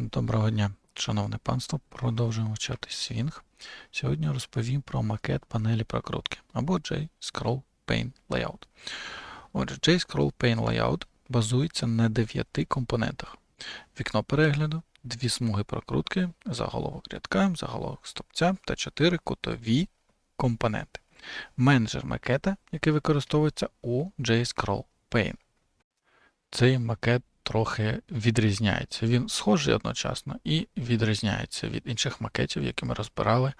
Доброго дня, шановне панство. Продовжуємо вчати Swing. Сьогодні розповім про макет панелі прокрутки або J-Scroll Pane Layout. Отже, J-Scroll Pane Layout базується на 9 компонентах: вікно перегляду, дві смуги прокрутки, заголовок рядка, заголовок стопця та 4 кутові компоненти. Менеджер макета, який використовується у J-Scroll Pane. Цей макет трохи відрізняється. Він схожий одночасно і відрізняється від інших макетів, які ми розбирали,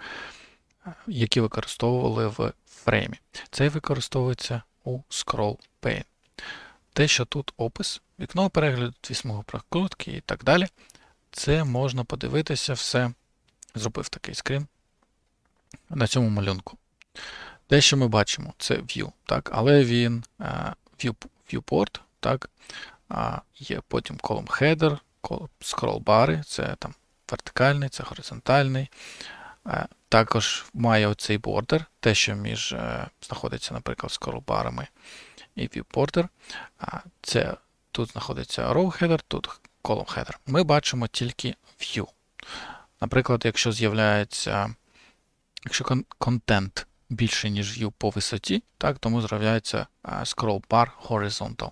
е, які використовували в фреймі. Цей використовується у Scroll Pane. Те, що тут опис, вікно перегляду, дві смуги прокрутки і так далі, це можна подивитися все. Зробив такий скрін на цьому малюнку. Те, що ми бачимо, це view, так, але він е, view, viewport, так, а є потім колом header, scroll бари, це там вертикальний, це горизонтальний. Е, Також має оцей бордер, те, що між е, знаходиться, наприклад, scroll барами і viewborder. Це тут знаходиться row header, тут column header. Ми бачимо тільки view. Наприклад, якщо з'являється, якщо контент більше, ніж view по висоті, так, тому з'являється е, scroll bar horizontal.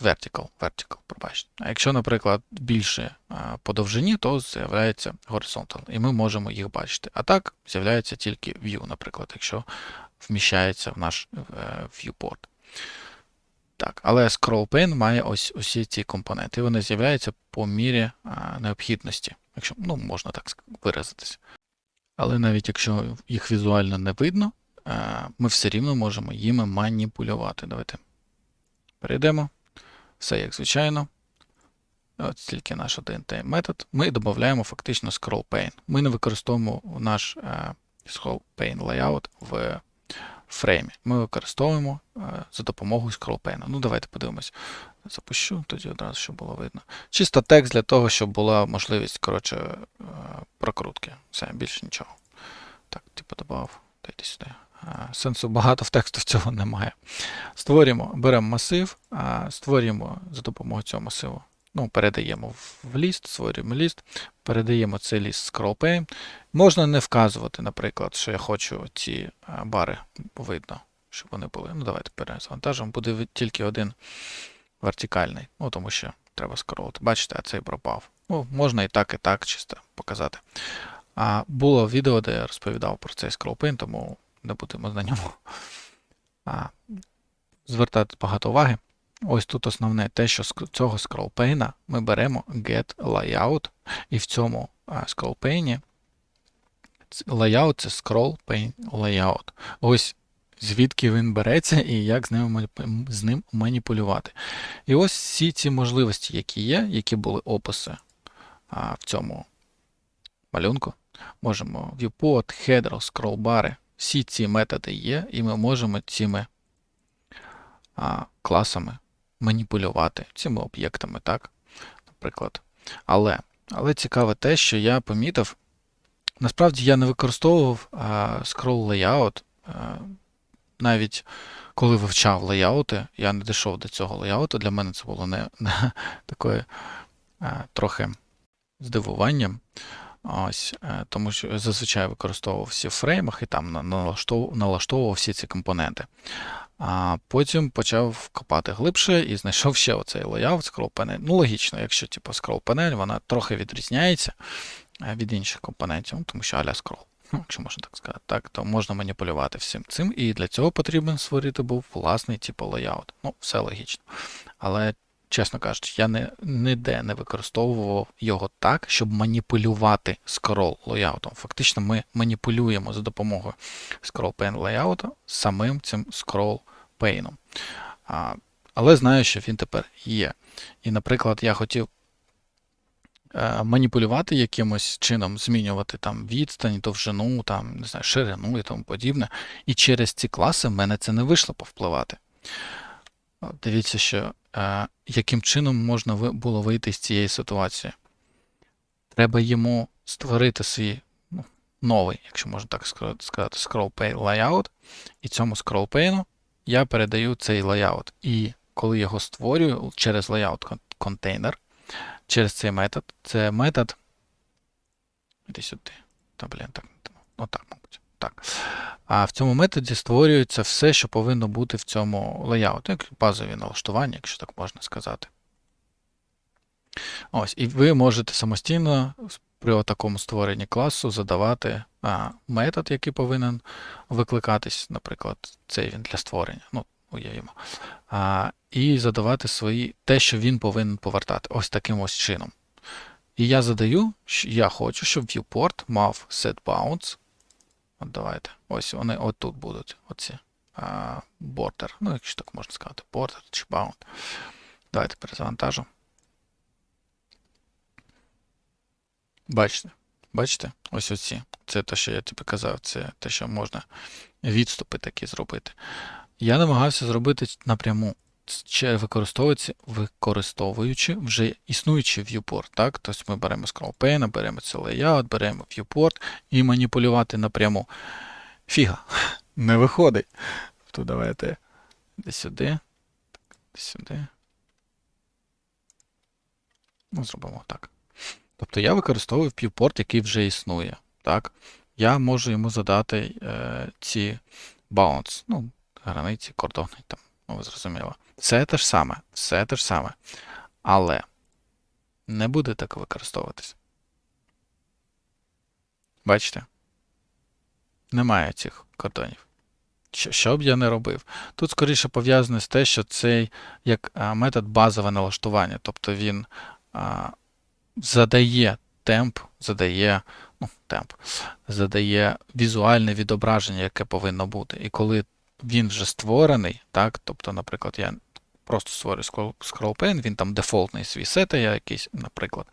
Vertical, vertical, пробачте. А якщо, наприклад, більше по довжині, то з'являється horizontal, і ми можемо їх бачити. А так з'являється тільки view, наприклад, якщо вміщається в наш е, viewport. Так, але scroll pane має ось усі ці компоненти. Вони з'являються по мірі необхідності, якщо ну, можна так виразитися. Але навіть якщо їх візуально не видно, ми все рівно можемо їми маніпулювати. Давайте Перейдемо. Все як звичайно. От тільки наш один метод. Ми додаємо фактично scroll pane. Ми не використовуємо наш е, scroll pane layout в фреймі. Ми використовуємо е, за допомогою scroll pane. Ну, давайте подивимось. Запущу, тоді одразу, щоб було видно. Чисто текст для того, щоб була можливість коротше, е, прокрутки. Все, більше нічого. Так, типу додав. Дайте сюди. Е, Сенсу багато в тексту в цього немає. Створюємо, беремо масив, створюємо за допомогою цього масиву. Ну, передаємо в- ліст, створюємо ліст, передаємо цей ліст pane. Можна не вказувати, наприклад, що я хочу ці бари видно, щоб вони були. Ну, давайте перезавантажимо. Буде тільки один вертикальний, ну, тому що треба скролити. Бачите, а цей пропав. Ну, можна і так, і так чисто показати. А було відео, де я розповідав про цей pane, тому не будемо на ньому а, звертати багато уваги. Ось тут основне те, що з цього pane ми беремо get layout, і в цьому ц- layout це scroll layout. Ось звідки він береться і як з ним, з ним маніпулювати. І ось всі ці можливості, які є, які були описи а, в цьому малюнку. Можемо viewport, header, scroll бари. Всі ці методи є, і ми можемо цими а, класами маніпулювати цими об'єктами, так? Наприклад. Але, але цікаве те, що я помітив, насправді я не використовував а, scroll layout, а, навіть коли вивчав леяути, я не дійшов до цього леяуту. Для мене це було не, не такою а, трохи здивуванням. Ось, е, тому що зазвичай використовував всі в фреймах і там налаштовував, всі ці компоненти. А потім почав копати глибше і знайшов ще оцей layout scroll panel. Ну, логічно, якщо типу, scroll panel, вона трохи відрізняється е, від інших компонентів, ну, тому що аля scroll, ну, якщо можна так сказати, так, то можна маніпулювати всім цим. І для цього потрібен створити був власний типу layout. Ну, все логічно. Але чесно кажучи, я не, ніде не використовував його так, щоб маніпулювати scroll леяутом. Фактично, ми маніпулюємо за допомогою scroll pane леяута самим цим pane. А, але знаю, що він тепер є. І, наприклад, я хотів е, маніпулювати якимось чином, змінювати там відстань, довжину, там, не знаю, ширину і тому подібне. І через ці класи в мене це не вийшло повпливати. Дивіться, що яким чином можна було вийти з цієї ситуації. Треба йому створити свій ну, новий, якщо можна так сказати, scroll pane layout. І цьому scroll pane я передаю цей layout. І коли його створюю через layout контейнер, через цей метод. Це метод. Іди сюди. Та, блін, так. Ну так, А в цьому методі створюється все, що повинно бути в цьому леяуті, як базові налаштування, якщо так можна сказати. Ось, і ви можете самостійно при такому створенні класу задавати а, метод, який повинен викликатись, наприклад, цей він для створення. Ну, уявімо. А, і задавати свої те, що він повинен повертати. Ось таким ось чином. І я задаю, що я хочу, щоб viewport мав setBounds. От давайте. Ось вони отут будуть. Оці. Border. Ну, якщо так можна сказати, border чи bound. Давайте перезавантажу. Бачите? Бачите? Ось оці. Це те, що я тобі казав, це те, що можна відступи такі зробити. Я намагався зробити напряму, ще використовуючи, використовуючи вже існуючий viewport. Так? Тобто ми беремо scroll беремо це layout, беремо viewport і маніпулювати напряму. Фіга, не виходить. То давайте десь сюди, десь сюди. Ну, зробимо так. Тобто я використовую viewport, який вже існує. Так? Я можу йому задати е, ці bounds, ну, границі, кордони, там, ну, ви зрозуміли. Все те ж саме, все те ж саме. Але не буде так використовуватись. Бачите? Немає цих кордонів. Що, що б я не робив? Тут скоріше пов'язане з те, що цей як а, метод базове налаштування, тобто він а, задає темп, задає, ну, темп, задає візуальне відображення, яке повинно бути. І коли він вже створений, так, тобто, наприклад, я просто створюю scroll pane, він там дефолтний свій сет, я якийсь, наприклад,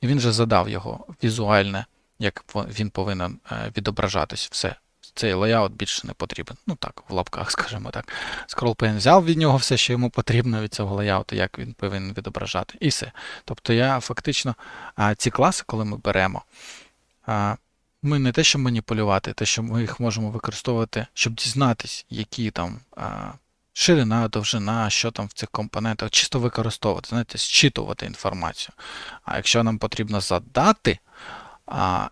і він вже задав його візуальне, як він повинен е, відображатись все. Цей леяут більше не потрібен. Ну так, в лапках, скажімо так. Scroll pane взяв від нього все, що йому потрібно від цього леяуту, як він повинен відображати. І все. Тобто я фактично ці класи, коли ми беремо, ми не те, що маніпулювати, те, що ми їх можемо використовувати, щоб дізнатись, які там ширина, довжина, що там в цих компонентах, чисто використовувати, знаєте, зчитувати інформацію. А якщо нам потрібно задати,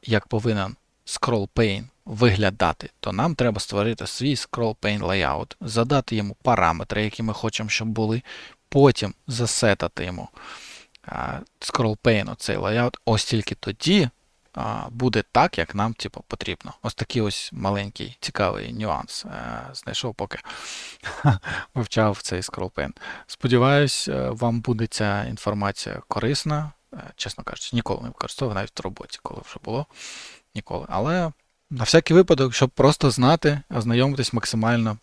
як повинен scroll pane виглядати, то нам треба створити свій scroll pane layout, задати йому параметри, які ми хочемо, щоб були, потім засетати йому scroll pane, цей layout, ось тільки тоді буде так, як нам типу, потрібно. Ось такий ось маленький цікавий нюанс. Е, знайшов, поки вивчав цей pane. Сподіваюсь, е, вам буде ця інформація корисна. Е, чесно кажучи, ніколи не використовував, навіть в роботі, коли вже було. Ніколи. Але на всякий випадок, щоб просто знати, ознайомитись максимально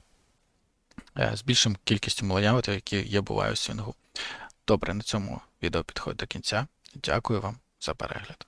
з більшим кількістю лаyautів, які є бувають у свінгу. Добре, на цьому відео підходить до кінця. Дякую вам за перегляд.